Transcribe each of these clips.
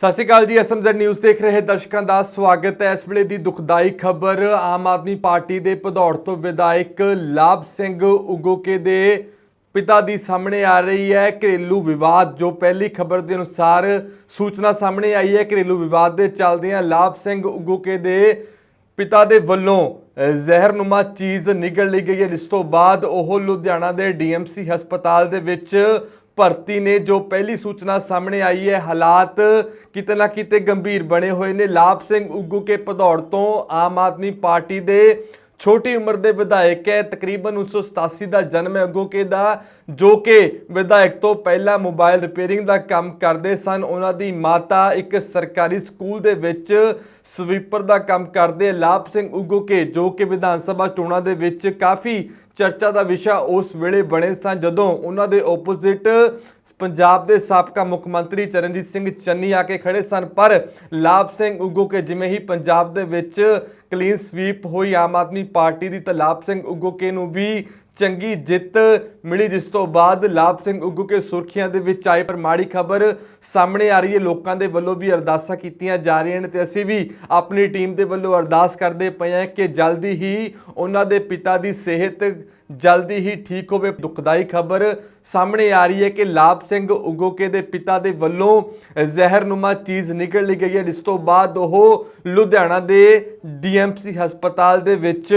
ਸਤਿ ਸ਼੍ਰੀ ਅਕਾਲ ਜੀ SMZ news ਦੇਖ ਰਹੇ ਦਰਸ਼ਕਾਂ ਦਾ ਸਵਾਗਤ ਹੈ। ਇਸ ਵੇਲੇ ਦੀ ਦੁਖਦਾਈ ਖਬਰ, ਆਮ ਆਦਮੀ ਪਾਰਟੀ ਦੇ ਭਦੌੜ ਤੋਂ ਵਿਧਾਇਕ ਲਾਭ ਸਿੰਘ ਉਗੋਕੇ ਦੇ ਪਿਤਾ ਦੀ ਸਾਹਮਣੇ ਆ ਰਹੀ ਹੈ। ਘਰੇਲੂ ਵਿਵਾਦ, ਜੋ ਪਹਿਲੀ ਖਬਰ ਦੇ ਅਨੁਸਾਰ ਸੂਚਨਾ ਸਾਹਮਣੇ ਆਈ ਹੈ। ਘਰੇਲੂ ਵਿਵਾਦ ਦੇ ਚੱਲਦਿਆਂ ਲਾਭ ਸਿੰਘ ਉਗੋਕੇ ਦੇ ਪਿਤਾ ਦੇ ਵੱਲੋਂ ਜ਼ਹਿਰਨੁਮਾ ਚੀਜ਼ ਨਿਕਲ ਲਈ ਗਈ ਹੈ। ਜਿਸ ਤੋਂ ਬਾਅਦ ਉਹ ਲੁਧਿਆਣਾ ਦੇ ਡੀਐਮਸੀ ਹਸਪਤਾਲ ਦੇ ਵਿੱਚ ਭਰਤੀ ਨੇ ਜੋ ਪਹਿਲੀ ਸੂਚਨਾ ਸਾਹਮਣੇ ਆਈ ਹੈ, ਹਾਲਾਤ ਕਿਤੇ ਨਾ ਕਿਤੇ ਗੰਭੀਰ ਬਣੇ ਹੋਏ ਨੇ। ਲਾਭ ਸਿੰਘ ਉਗੂ ਕੇ ਭਦੌੜ ਤੋਂ ਆਮ ਆਦਮੀ ਪਾਰਟੀ ਦੇ ਛੋਟੀ ਉਮਰ ਦੇ ਵਿਧਾਇਕ ਹੈ। ਤਕਰੀਬਨ 1987 ਦਾ ਜਨਮ ਹੈ ਅੱਗੋਕੇ ਦਾ, ਜੋ ਕਿ ਵਿਧਾਇਕ ਤੋਂ ਪਹਿਲਾਂ ਮੋਬਾਈਲ ਰਿਪੇਅਰਿੰਗ ਦਾ ਕੰਮ ਕਰਦੇ ਸਨ। ਉਹਨਾਂ ਦੀ ਮਾਤਾ ਇੱਕ ਸਰਕਾਰੀ ਸਕੂਲ ਦੇ ਵਿੱਚ ਸਵੀਪਰ ਦਾ ਕੰਮ ਕਰਦੇ। ਲਾਭ ਸਿੰਘ ਉਗੋਕੇ ਜੋ ਕਿ ਵਿਧਾਨ ਸਭਾ ਚੋਣਾਂ ਦੇ ਵਿੱਚ ਕਾਫੀ ਚਰਚਾ ਦਾ ਵਿਸ਼ਾ ਉਸ ਵੇਲੇ ਬਣੇ ਸਨ ਜਦੋਂ ਉਹਨਾਂ ਦੇ ਆਪੋਜ਼ਿਟ ਪੰਜਾਬ ਦੇ ਸਾਬਕਾ ਮੁੱਖ ਮੰਤਰੀ ਚਰਨਜੀਤ ਸਿੰਘ ਚੰਨੀ ਆ ਕੇ ਖੜੇ ਸਨ। ਪਰ ਲਾਭ ਸਿੰਘ ਉਗੋ ਕੇ ਜਿਵੇਂ ਹੀ ਪੰਜਾਬ ਦੇ ਵਿੱਚ ਕਲੀਨ ਸਵੀਪ ਹੋਈ, ਆਮ ਆਦਮੀ ਪਾਰਟੀ ਦੀ, ਤਾਂ ਲਾਭ ਸਿੰਘ ਉਗੋਕੇ ਨੂੰ ਵੀ ਚੰਗੀ ਜਿੱਤ ਮਿਲੀ, ਜਿਸ ਤੋਂ ਬਾਅਦ ਲਾਭ ਸਿੰਘ ਉਗੂ ਕੇ ਸੁਰਖੀਆਂ ਦੇ ਵਿੱਚ ਆਏ। ਪਰ ਮਾੜੀ ਖਬਰ ਸਾਹਮਣੇ ਆ ਰਹੀ ਹੈ, ਲੋਕਾਂ ਦੇ ਵੱਲੋਂ ਵੀ ਅਰਦਾਸਾਂ ਕੀਤੀਆਂ ਜਾ ਰਹੀਆਂ ਨੇ ਤੇ ਅਸੀਂ ਵੀ ਆਪਣੀ ਟੀਮ ਦੇ ਵੱਲੋਂ ਅਰਦਾਸ ਕਰਦੇ ਪਏ ਹਾਂ ਕਿ ਜਲਦੀ ਹੀ ਉਹਨਾਂ ਦੇ ਪਿਤਾ ਦੀ ਸਿਹਤ ਜਲਦੀ ਹੀ ਠੀਕ ਹੋਵੇ। ਦੁਖਦਾਈ ਖਬਰ ਸਾਹਮਣੇ ਆ ਰਹੀ ਹੈ ਕਿ ਲਾਭ ਸਿੰਘ ਉਗੋਕੇ ਦੇ ਪਿਤਾ ਦੇ ਵੱਲੋਂ ਜ਼ਹਿਰਨੁਮਾ ਚੀਜ਼ ਨਿਕਲ ਲਈ ਗਈ ਹੈ, ਜਿਸ ਤੋਂ ਬਾਅਦ ਉਹ ਲੁਧਿਆਣਾ ਦੇ ਡੀਐਮਸੀ ਹਸਪਤਾਲ ਦੇ ਵਿੱਚ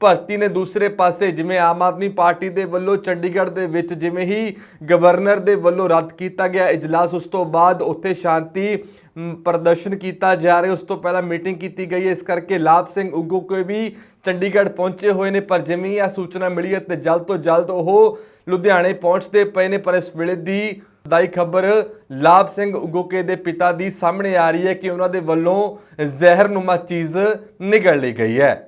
ਭਰਤੀ ਨੇ ਦੂਸਰੇ ਪਾਸੇ ਜਿਵੇਂ ਆਮ ਆਦਮੀ ਪਾਰਟੀ ਦੇ ਵੱਲੋਂ ਚੰਡੀਗੜ੍ਹ ਦੇ ਵਿੱਚ ਜਿਵੇਂ ਹੀ ਗਵਰਨਰ ਦੇ ਵੱਲੋਂ ਰੱਦ ਕੀਤਾ ਗਿਆ ਇਜਲਾਸ, ਉਸ ਤੋਂ ਬਾਅਦ ਉੱਥੇ ਸ਼ਾਂਤੀ ਪ੍ਰਦਰਸ਼ਨ ਕੀਤਾ ਜਾ ਰਿਹਾ, ਉਸ ਤੋਂ ਪਹਿਲਾਂ ਮੀਟਿੰਗ ਕੀਤੀ ਗਈ ਹੈ। ਇਸ ਕਰਕੇ ਲਾਭ ਸਿੰਘ ਉਗੂ ਕੋਈ ਵੀ ਚੰਡੀਗੜ੍ਹ ਪਹੁੰਚੇ ਹੋਏ ਨੇ, ਪਰ ਜਿਵੇਂ ਇਹ ਸੂਚਨਾ ਮਿਲੀ ਹੈ ਤੇ ਜਲਦ ਤੋਂ ਜਲਦ ਉਹ ਲੁਧਿਆਣੇ ਪਹੁੰਚਦੇ ਪਏ ਨੇ, ਪਰ ਇਸ ਵੇਲੇ ਦੀ ਦਾਈ ਖਬਰ ਲਾਭ ਸਿੰਘ ਉਗੋਕੇ ਦੇ ਪਿਤਾ ਦੀ ਸਾਹਮਣੇ ਆ ਰਹੀ ਹੈ ਕਿ ਉਹਨਾਂ ਦੇ ਵੱਲੋਂ ਜ਼ਹਿਰਨੁਮਾ ਚੀਜ਼ ਨਿਗਲ ਲਈ ਗਈ ਹੈ।